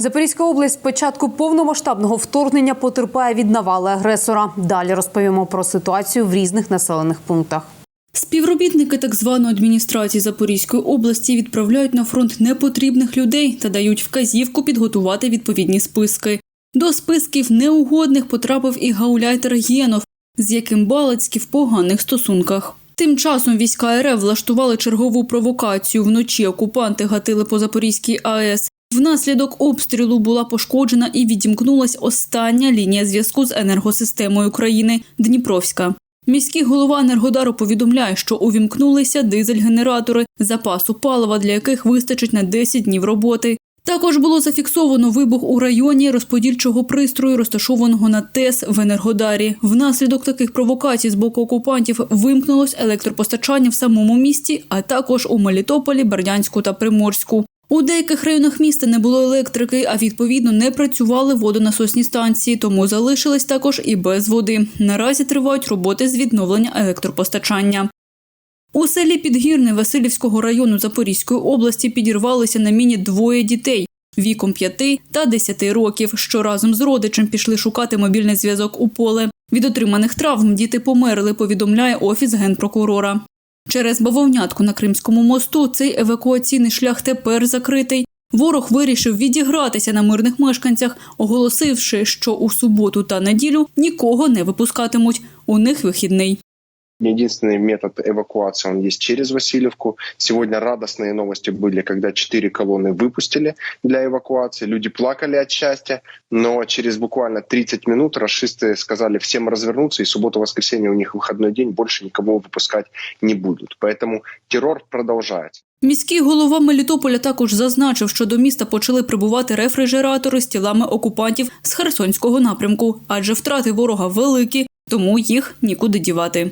Запорізька область з початку повномасштабного вторгнення потерпає від навали агресора. Далі розповімо про ситуацію в різних населених пунктах. Співробітники так званої адміністрації Запорізької області відправляють на фронт непотрібних людей та дають вказівку підготувати відповідні списки. До списків неугодних потрапив і гауляйтер Єнов, з яким Балицький в поганих стосунках. Тим часом війська РФ влаштували чергову провокацію. Вночі окупанти гатили по Запорізькій АЕС. Внаслідок обстрілу була пошкоджена і відімкнулась остання лінія зв'язку з енергосистемою країни Дніпровська. Міський голова Енергодару повідомляє, що увімкнулися дизель-генератори, запасу палива, для яких вистачить на 10 днів роботи. Також було зафіксовано вибух у районі розподільчого пристрою, розташованого на ТЕС в Енергодарі. Внаслідок таких провокацій з боку окупантів вимкнулось електропостачання в самому місті, а також у Мелітополі, Бердянську та Приморську. У деяких районах міста не було електрики, а відповідно не працювали водонасосні станції, тому залишились також і без води. Наразі тривають роботи з відновлення електропостачання. У селі Підгірне Васильівського району Запорізької області підірвалися на міні двоє дітей віком 5 та 10 років, що разом з родичем пішли шукати мобільний зв'язок у поле. Від отриманих травм діти померли, повідомляє офіс генпрокурора. Через бавовнятку на Кримському мосту цей евакуаційний шлях тепер закритий. Ворог вирішив відігратися на мирних мешканцях, оголосивши, що у суботу та неділю нікого не випускатимуть. У них вихідний Единственный метод эвакуации, он есть через Васильевку. Сегодня радостные новости были, когда четыре колонны выпустили для эвакуации. Люди плакали от счастья, но через буквально 30 минут расисты сказали всем развернуться, и субботу-воскресенье у них выходной день, больше никого выпускать не будут. Поэтому террор продолжается. Міський голова Мелітополя також зазначив, що до міста почали прибувати рефрижератори з тілами окупантів з Херсонського напрямку, адже втрати ворога великі, тому їх нікуди дівати.